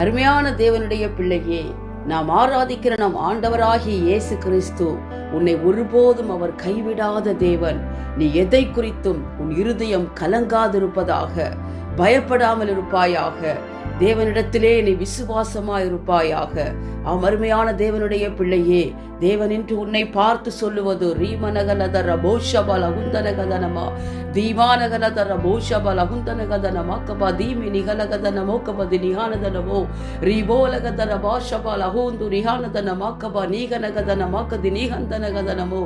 அருமையான தேவனுடைய பிள்ளையே நாம் ஆராதிக்கிற நம் ஆண்டவராகிய இயேசு கிறிஸ்து உன்னை ஒருபோதும் அவர் கைவிடாத தேவன். நீ எதை குறித்தும் உன் இருதயம் கலங்காதிருப்பதாக பயப்படாமல் இருப்பாயாக தேவனிடத்திலே நீ விசுவாசமாயிருப்பாயாக. அமர்மையான தேவனுடைய பிள்ளையே தேவன் என்று உன்னை பார்த்து சொல்லுவது ரீமனகலதர போஷபல உந்தனகதனமா தீமானகலதர போஷபல உந்தனகதனமா கபா தீமி நிகலகதனமோ கபதி நிகானதனமோ ரீபோலகதர பாஷபல ஹூந்து நிகானதனமா கபா நீகனகதனமா கதி நீகந்தனகதனமோ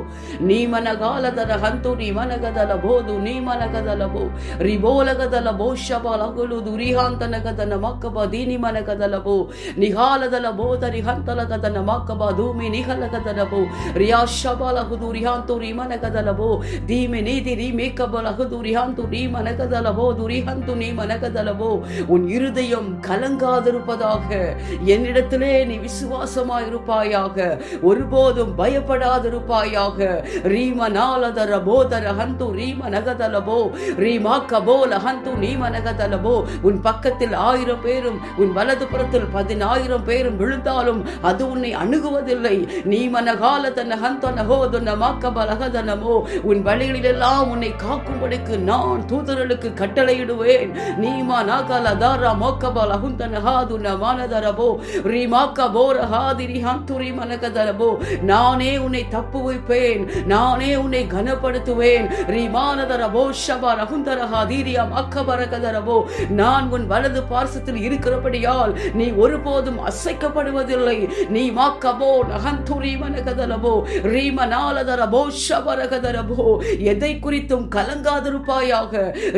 நீமனகாலதர ஹந்து நீமனகதல போது நீமனகதலபோ ரிபோலகதல போஷபல குலுது ரிஹாந்தனகதனமா makabadini manakadalabo nihaladalabo tarihantalakadana makabadumi nihalakadalabo riyashabala hudurihantu rimanakadalabo dime nidi rimekabala hudurihantu rimanakadalabo durihantu nimanakadalabo உன் இருதயம் கலங்காதிருப்பதாக என்னிடத்திலே நீ விசுவாசமாயிருப்பாயாக ஒருபோதும் பயப்படாதிருப்பாயாக ரீமநாலதர போதர ஹந்து ரீம நகதலபோ ரீமா கபோல ஹந்து நீம நகதலபோ உன் பக்கத்தில் ஆயிரம் பேர் பேரும் உன் வலது புறத்தில் பதினாயிரம் பேரும் விழுந்தாலும் அது உன்னை அணுகுவதில்லை. நீமனகாலதன ஹந்தன ஹோதுன மாக்கபலகதனமோ உன் வழிகளிலெல்லாம் உன்னை காக்கும்படிக்கு நான் தூதர்களுக்கு கட்டளையிடுவேன். நீமா நாகல தாரா மோக்கபல ஹுந்தன ஹாதுன மானதரபோ ரீமாக்க போர ஹாதிரி ஹந்துரி மனகதரபோ. நானே உன்னை தப்பு வைப்பேன். நானே உன்னை கனப்படுத்துவேன். ரீமானதரபோ ஷபா ரகுந்தர ஹாதீரியா மக்கபரகதரபோ நான் உன் வலது பார்சத்தில் இருக்கிறபடியால் நீ ஒருபோதும் அசைக்கப்படுவதில்லை. நீ மாக்கபோ நகந்துரி ரீமநாலதரபோ ரீமனாலதரபோ ஷபரகதரபோ எதை குறித்தும் கலங்காதிருப்பாயாக.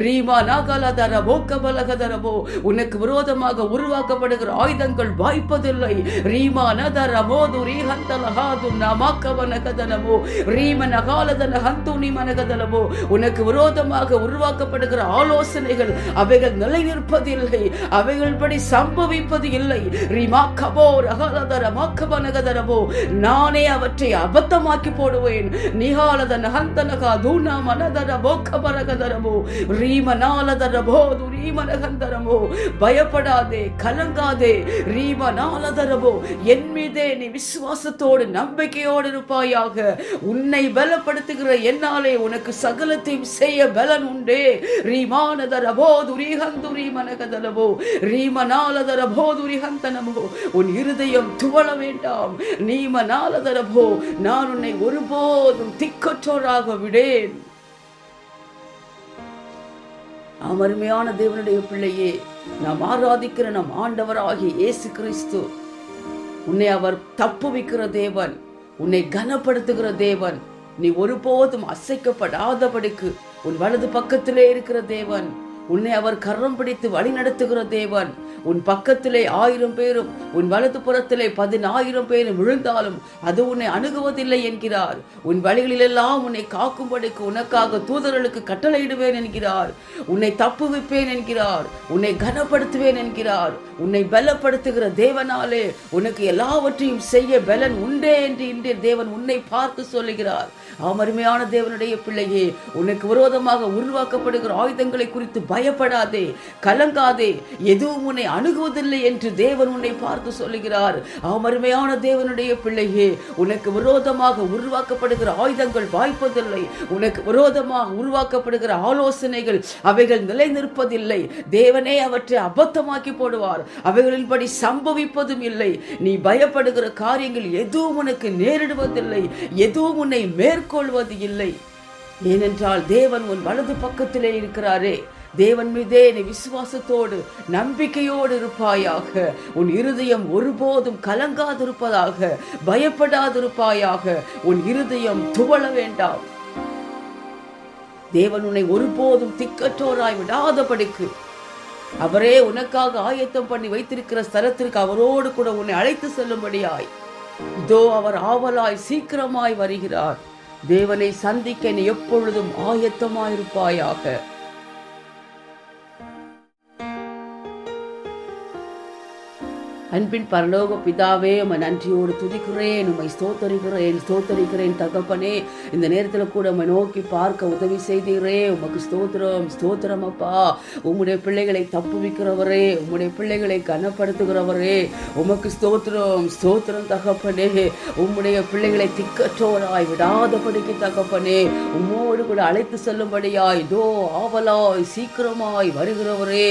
ரீமா நாகலதரபோ கபலகதரபோ உனக்கு விரோதமாக உருவாக்கப்படுகிற ஆயுதங்கள் வாய்ப்பதில்லை. ரீமா நதரமோ துரீஹந்தலஹாது நமாக்கவனகதனமோ ரீம நகாலதன ஹந்துனி மனகதலமோ உனக்கு விரோதமாக உருவாக்கப்படுகிற ஆலோசனைகள் அவைகள் நிலை நிற்பதில்லை அவைகள் படி சம்பவிப்பது இல்லை. ரிமாக்கபோ கபோ ரகலதர மாக்கவனகதரமோ நானே அவற்றை அபத்தமாக்கி போடுவேன். நிகாலதன ஹந்தனகா தூனா மனதர போக்கபரகதரமோ ரீமனாலதரபோ துரீமனகந்தரமோ பயப்படாதே கலங்காதே ரீமனாலதரபோ என் மீதே நீ விசுவாசத்தோடு நம்பிக்கையோடு இருப்பாயாக. உன்னை பலப்படுத்துகிற என்னாலே உனக்கு சகலத்தையும் செய்ய பலன் உண்டே. ரீமானதரபோ துரிஹந்துரி ரீ ரீமனாலதரபோ துரிஹந்தனமோ உன் இருதயம் துவள வேண்டாம். நீமனாலதரபோ நான் உன்னை ஒருபோதும் திக்கற்றோராக விடேன். நாம் அருமையான தேவனுடைய பிள்ளையே நாம் ஆராதிக்கிற நம் ஆண்டவராகிய இயேசு கிறிஸ்து உன்னை அவர் தப்புவிக்கிற தேவன் உன்னை கனப்படுத்துகிற தேவன் நீ ஒருபோதும் அசைக்கப்படாதபடிக்கு உன் வலது பக்கத்திலே இருக்கிற தேவன் உன்னை அவர் கரம் பிடித்து வழி நடத்துகிற தேவன். உன் பக்கத்திலே ஆயிரம் பேரும் உன் வலது புறத்திலே பதினாயிரம் பேரும் விழுந்தாலும் அது உன்னை அணுகுவதில்லை என்கிறார். உன் வழிகளிலெல்லாம் உன்னை காக்கும்படிக்கு உனக்காக தூதர்களுக்கு கட்டளையிடுவேன் என்கிறார். உன்னை தப்புவிப்பேன் என்கிறார். உன்னை கனப்படுத்துவேன் என்கிறார். உன்னை பலப்படுத்துகிற தேவனாலே உனக்கு எல்லாவற்றையும் செய்ய பலன் உண்டே என்று இன்றைய தேவன் உன்னை பார்த்து சொல்லுகிறார். அருமையான தேவனுடைய பிள்ளையே உனக்கு விரோதமாக உருவாக்கப்படுகிற ஆயுதங்களை குறித்து பயப்படாதே கலங்காதே. எதுவும் உன்னை அணுகுவதில்லை என்று தேவன் உன்னை பார்த்து சொல்லுகிறார். அருமையான தேவனுடைய பிள்ளையே உனக்கு விரோதமாக உருவாக்கப்படுகிற ஆயுதங்கள் வாய்ப்பதில்லை. உனக்கு விரோதமாக உருவாக்கப்படுகிற ஆலோசனைகள் அவைகள் நிலை நிற்பதில்லை தேவனே அவற்றை அபத்தமாக்கி போடுவார். அவைகளின்படி சம்பவிப்பதும் இல்லை. நீ பயப்படுகிற காரியங்கள் எதுவும் உனக்கு நேரிடுவதில்லை. எதுவும் உன்னை ஏற்றுக்கொள்வது இல்லை. ஏனென்றால் தேவன் உன் வலது பக்கத்திலே இருக்கிறாரே. தேவன் மீதே நீ விசுவாசத்தோடு நம்பிக்கையோடு இருப்பாயாக. உன் இருதயம் ஒருபோதும் கலங்காதிருப்பதாக பயப்படாதிருப்பாயாக. உன் இருதயம் துவள வேண்டாம். தேவன் உன்னை ஒருபோதும் திக்கற்றோராய் விடாதபடிக்கு அவரே உனக்காக ஆயத்தம் பண்ணி வைத்திருக்கிற ஸ்தலத்திற்கு அவரோடு கூட உன்னை அழைத்து செல்லும்படியாய். இதோ அவர் ஆவலாய் சீக்கிரமாய் வருகிறார். தேவனை சந்திக்க நீ எப்பொழுதும் ஆயத்தமாயிருப்பாயாக. அன்பின் பரலோக பிதாவே உமை நன்றியோடு துதிக்கிறேன் உமை ஸ்தோத்தரிக்கிறேன் ஸ்தோத்தரிக்கிறேன் தகப்பனே. இந்த நேரத்தில் கூட உமை நோக்கி பார்க்க உதவி செய்தீரே. உமக்கு ஸ்தோத்திரம் ஸ்தோத்திரம் அப்பா. உம்முடைய பிள்ளைகளை தப்புவிக்கிறவரே உம்முடைய பிள்ளைகளை கனப்படுத்துகிறவரே. உமக்கு ஸ்தோத்திரம் ஸ்தோத்திரம் தகப்பனே. உம்முடைய பிள்ளைகளை திக்கற்றோராய் விடாதபடிக்கு தகப்பனே. உம்மோடு கூட அழைத்து செல்லும்படியாய் இதோ ஆவலாய் சீக்கிரமாய் வருகிறவரே.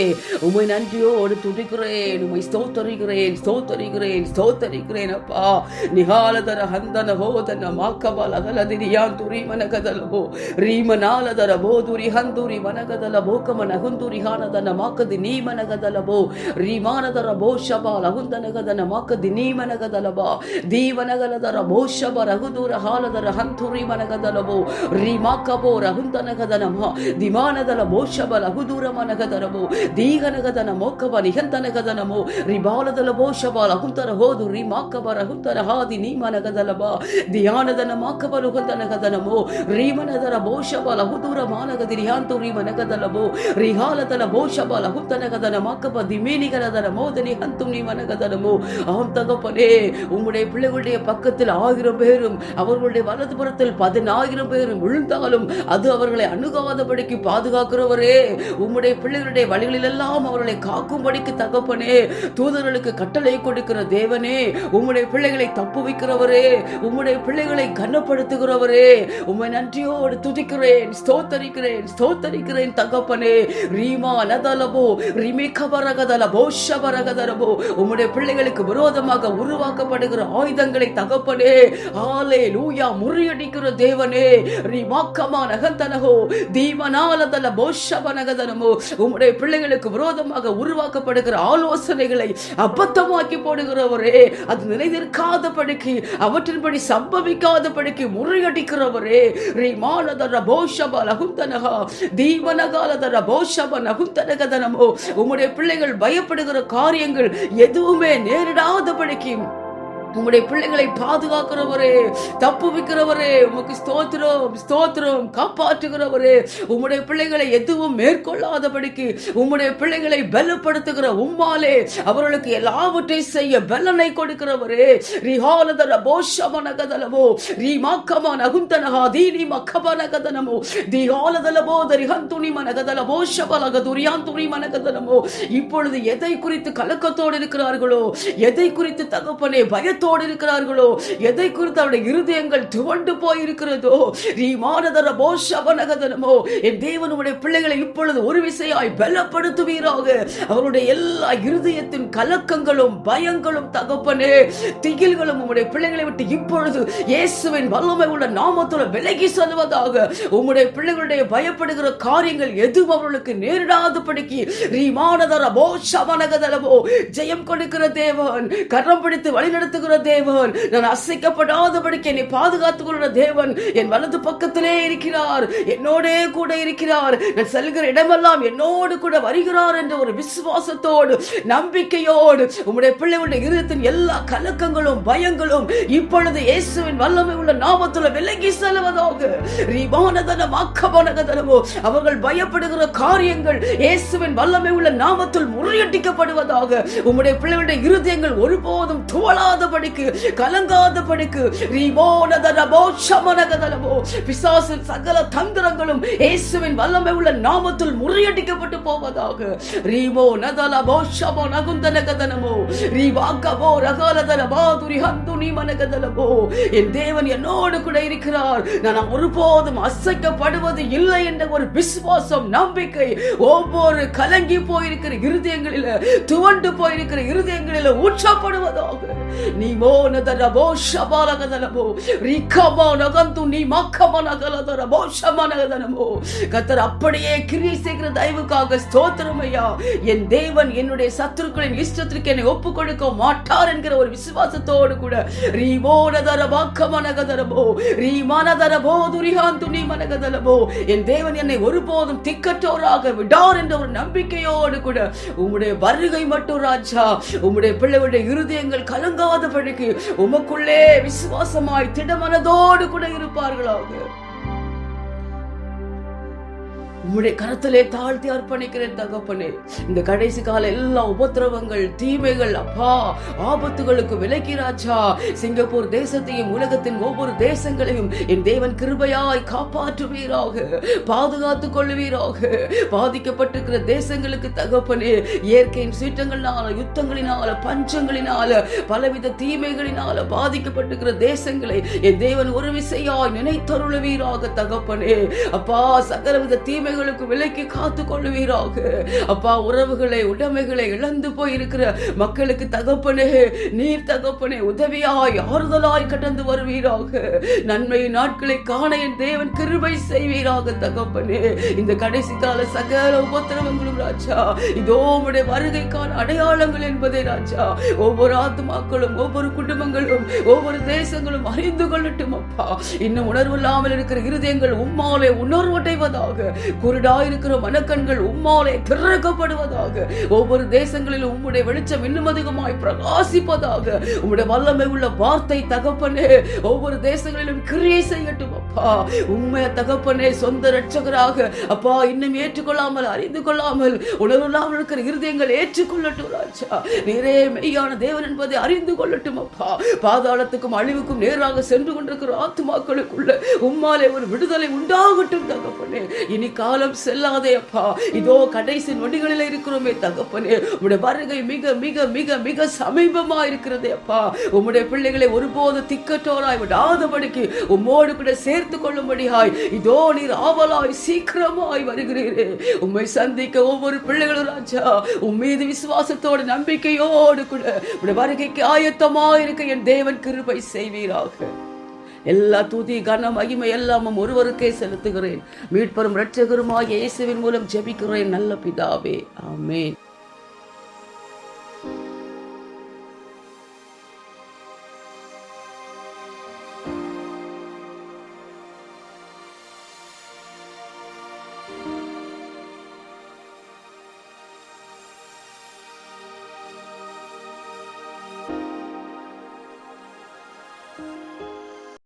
உம்மை நன்றியோடு துடிக்கிறேன் உமை ஸ்தோத்தரிக்கிறேன். ஸ்தோத்தரிகிறேன் ஸ்தோத்தரிகிறேன் அப்பா நிகாலதர ஹந்தன ஹோதன மாக்கபால் அகலதிரியான் துரி மனகதலபோ ரீமனாலதர போதுரி ஹந்துரி மனகதல போக்கம நகுந்துரி ஹானதன மாக்கதி நீ மனகதலபோ ரீமானதர போஷபால் அகுந்தனகதன மாக்கதி நீ மனகதலபா தீவனகலதர போஷப ரகுதூர ஹாலதர ஹந்துரி மனகதலபோ ரீமாக்கபோ ரகுந்தனகதனமா திமானதல போஷப லகுதூர மனகதரபோ தீகனகதன மோக்கப நிகந்தனகதனமோ ரிபாலதல ಬೋಷಬ ಲಹುಂತರ ಹೋದು ರೀಮಾಕಬ ರಹುಂತರ ಹಾದಿ ನೀ ಮನಗದಲಬ ಧ್ಯಾನದನ ಮಾಕಬಲು ಹೊಂದನಗದನಮೋ ರೀಮನದರ ಬೋಷಬ ಲಹುದೂರ ಮಾನಗದಿ ರಿಹಾಂತು ರೀಮನಗದಲಬೋ ರಿಹಾಲದಲ ಬೋಷಬ லகுத்தனகதன மாக்கப திமேனிகரதன மோதனி ஹந்தும் நீ மனகதனமோ ஆம் தகப்பனே உம்முடைய பிள்ளைகளுடைய பக்கத்தில் ஆயிரம் பேரும் அவர்களுடைய வலதுபுறத்தில் பதினாயிரம் பேரும் விழுந்தாலும் அது அவர்களை அணுகாதபடிக்கு பாதுகாக்கிறவரே உம்முடைய பிள்ளைகளுடைய வழிகளிலெல்லாம் அவர்களை காக்கும்படிக்கு தகப்பனே தூதர்களுக்கு கட்டளை கொடுக்கிற தேவனே உம்முடைய பிள்ளைகளை தப்பு வைக்கிறவரே உம்முடைய பிள்ளைகளை கனப்படுத்துகிறவரே உம்மை நன்றியோடு துதிக்கிறேன் ஸ்தோத்தரிக்கிறேன் ஸ்தோத்தரிக்கிறேன் தகப்பனே. ரீமா நதலபோ ரிமிகபரகதலபோ ஷபரகதலபோ உம்முடைய பிள்ளைகளுக்கு விரோதமாக உருவாக்கப்படுகிற ஆயுதங்களை தகப்பனே. ஆலே லூயா முறியடிக்கிற தேவனே. ரிமாக்கமா நகந்தனகோ தீமனாலதல போஷபனகதனமோ உம்முடைய பிள்ளைகளுக்கு விரோதமாக உருவாக்கப்படுகிற ஆலோசனைகளை அபத்தமாக்கி போடுகிறவரே அது நிலைநிற்காதபடிக்கு அவற்றின்படி சம்பவிக்காதபடிக்கு முறியடிக்கிறவரே. ரிமானதர போஷப லகுந்தனகா தீவனகாலதர போஷப நகுந்தனகதனமோ. உம்முடைய பிள்ளைகள் பயப்படுகிற காரியங்கள் எதுவுமே நேரிடாதபடிக்கு உம்முடைய பிள்ளைகளை பாதுகாக்கிறவரே தப்புவிக்கிறவரே உமக்கு ஸ்தோத்திரம் ஸ்தோத்திரம் காப்பாற்றுகிறவரே. உம்முடைய பிள்ளைகளை எதுவும் மேற்கொள்ளாதபடிக்கு உம்முடைய பிள்ளைகளை பலப்படுத்துகிற உம்மாலே அவர்களுக்கு எல்லாவற்றை செய்ய பலனை கொடுக்கிறவரே. ரிஹாலதர போஷமனகதலமோ ரீமாக்கமா நகுந்தனகா தீனி மக்கபனகதனமோ திஹாலதலமோ தரிஹந்துனி மனகதல போஷபலக துரியாந்துரி மனகதனமோ இப்பொழுது எதை குறித்து கலக்கத்தோடு இருக்கிறார்களோ எதை குறித்து தகப்பனே பயத்தோடு இருக்கிறார்களோ? எதை குறித்து அவருடைய இருதயங்கள் துவண்டு போயிருக்கிறதோ? ரீமானதர போஷபனகதனமோ என் தேவன் உடைய பிள்ளைகளை இப்பொழுது ஒரு விசையாய் பலப்படுத்துவீராக. அவருடைய எல்லா இருதயத்தின் கலக்கங்களும் பயங்களும் தகப்பனே திகில்களும் உம்முடைய பிள்ளைகளை விட்டு இப்பொழுது இயேசுவின் வல்லமை உள்ள நாமத்துல விலகி செல்வதாக. உம்முடைய பிள்ளைகளுடைய பயப்படுகிற காரியங்கள் எதுவும் அவர்களுக்கு நேரிடாதபடிக்கு ரீமானதர போஷபனகதலமோ ஜெயம் கொடுக்கிற தேவன் கரம் பிடித்து வழிநடத்துகிற தேவன். நான் அசைக்கப்படாதபடிக்கு என்னை பாதுகாத்துக் கொள்கிற தேவன். என் வலது பக்கத்திலே இருக்கிறார். என்னோடே கூட இருக்கிறார். நான் செல்கிற இடமெல்லாம் என்னோடு கூட வருகிறார் என்ற ஒரு விசுவாசத்தோடு நம்பிக்கையோடு உங்களுடைய பிள்ளைகளுடைய இருதயத்தின் எல்லா கலக்கங்களும் பயங்களும் இப்பொழுது இயேசுவின் வல்லமை உள்ள நாமத்துல விலகி செல்வதாக. ரீபானதனம் ஆக்கபானகதனமோ அவர்கள் பயப்படுகிற காரியங்கள் இயேசுவின் வல்லமை உள்ள நாமத்தில் முறியடிக்கப்படுவதாக. உம்முடைய பிள்ளைகளுடைய இருதயங்கள் ஒருபோதும் துவளாதபடி கலங்காதபடிக்கு ரீமோனதரபோ சமனகதலபோ பிசாசின் சகல தந்திரங்களும் இயேசுவின் வல்லமை உள்ள நாமத்தில் முறியடிக்கப்பட்டு போவதாக. ரீமோ நதலபோ சமோ நகுந்தனகதனமோ ரீவாக்கபோ ரகாலதல பாதுரி ஹந்துனி மனகதலபோ என் தேவன் என்னோடு கூட இருக்கிறார். நான் ஒருபோதும் அசைக்கப்படுவது இல்லை என்ற ஒரு விசுவாசம் நம்பிக்கை ஒவ்வொரு கலங்கி போயிருக்கிற இருதயங்களில துவண்டு போயிருக்கிற இருதயங்களில ஊற்றப்படுவதாக. நீ மோனதரபோ ரிக்கமோ நகந்து நீ மக்கமோ நகலதரபோ கத்தர் அப்படியே கிரியை செய்கிற தயவுக்காக ஸ்தோத்திரம் ஐயா. என் தேவன் என்னுடைய சத்துருக்களின் இஷ்டத்திற்கு என்னை ஒப்பு கொடுக்க மாட்டார் என்கிற ஒரு விசுவாசத்தோடு கூட. ரீமோனதர பாக்கமனகதரபோ ரீமனதரபோ துரிகாந்து நீ மனகதரபோ என் தேவன் என்னை ஒருபோதும் திக்கற்றோராக விடார் என்ற ஒரு நம்பிக்கையோடு கூட. உம்முடைய வருகை மட்டும் ராஜா. உம்முடைய பிள்ளைகளுடைய இருதயங்கள் கலங்காத கலங்காதபடிக்கு உமக்குள்ளே விசுவாசமாய் திடமனதோடு கூட இருப்பார்களாக. உம்முடைய கரத்திலே தாழ்த்தி அர்ப்பணிக்கிறேன் தகப்பனே. இந்த கடைசி கால எல்லா உபத்திரவங்கள் தீமைகள் அப்பா ஆபத்துகளுக்கு விலக்கி ராஜா சிங்கப்பூர் தேசத்தையும் உலகத்தின் ஒவ்வொரு தேசங்களையும் என் தேவன் கிருபையாய் காப்பாற்றுவீராக பாதுகாத்துக் கொள்வீராக. பாதிக்கப்பட்டிருக்கிற தேசங்களுக்கு தகப்பனே இயற்கையின் சீற்றங்களினால யுத்தங்களினால பஞ்சங்களினால பலவித தீமைகளினால பாதிக்கப்பட்டிருக்கிற தேசங்களை என் தேவன் ஒரு விசையாய் நினைத்தருளுவீராக தகப்பனே. அப்பா சகலவித தீமைகளுக்கு விலைக்கு காத்து கொள்ளுவீராக. அப்பா உறவுகளை உடைமைகளை இழந்து போயிருக்கிற மக்களுக்கு தகப்பனே நீர் தகப்பனே உதவியாய் ஆறுதலாய் கடந்து வருவீராக. நன்மை நாட்களை காண என் தேவன் கிருபை செய்வீராக தகப்பனே. இந்த கடைசி கால சகல உபத்திரவங்களும் ராஜா இதோ உடைய வருகைக்கான அடையாளங்கள் என்பதே ராஜா. ஒவ்வொரு ஆத்மாக்களும் ஒவ்வொரு குடும்பங்களும் ஒவ்வொரு தேசங்களும் அறிந்து கொள்ளட்டும் அப்பா. இன்னும் உணர்வு இல்லாமல் இருக்கிற இருதயங்கள் உம்மாலே உணர்வடைவதாக. குருடாயிருக்கிற மனக்கண்கள் உம்மாலே திறக்கப்படுவதாக ஒவ்வொரு தேசங்களிலும் உம்முடைய வெளிச்சம் இன்னும் அதிகமாய் பிரகாசிப்பதாக உம்முடைய வல்லமை உள்ள வார்த்தை தகப்பனே ஒவ்வொரு தேசங்களிலும் கிரியை செய்யட்டும் அப்பா. உண்மைய தகப்பனே சொந்த ரட்சகராக அப்பா இன்னும் ஏற்றுக்கொள்ளாமல் அறிந்து கொள்ளாமல் உணர்வில்லாமல் இருக்கிற இருதயங்கள் ஏற்றுக்கொள்ளட்டும் ராஜா. நீரே மெய்யான தேவன் என்பதை அறிந்து கொள்ளட்டும் அப்பா. பாதாளத்துக்கும் அழிவுக்கும் நேராக சென்று கொண்டிருக்கிற ஆத்துமாக்களுக்குள்ள உம்மாலே ஒரு விடுதலை உண்டாகட்டும் தகப்பனே. இனி காலம் செல்லாதே அப்பா. இதோ கடைசி நொடிகளில் இருக்கிறோமே தகப்பனே. உடைய வருகை மிக மிக மிக மிக சமீபமா இருக்கிறதே அப்பா. உம்முடைய பிள்ளைகளை ஒருபோது திக்கட்டோராய் விடாதபடிக்கு உம்மோடு கூட சேர்த்து கொள்ளும்படியாய் இதோ நீர் ஆவலாய் சீக்கிரமாய் வருகிறீரே. உம்மை சந்திக்க ஒவ்வொரு பிள்ளைகளும் ராஜா உம் மீது விசுவாசத்தோடு நம்பிக்கையோடு கூட உடைய வருகைக்கு ஆயத்தமா இருக்க என் தேவன் கிருபை செய்வீராக. எல்லா தூதி கன மகிமை எல்லாமும் ஒருவருக்கே செலுத்துகிறேன். மீட்பரும் இரட்சகருமாக இயேசுவின் மூலம் ஜெபிக்கிறேன் நல்ல பிதாவே. ஆமேன்.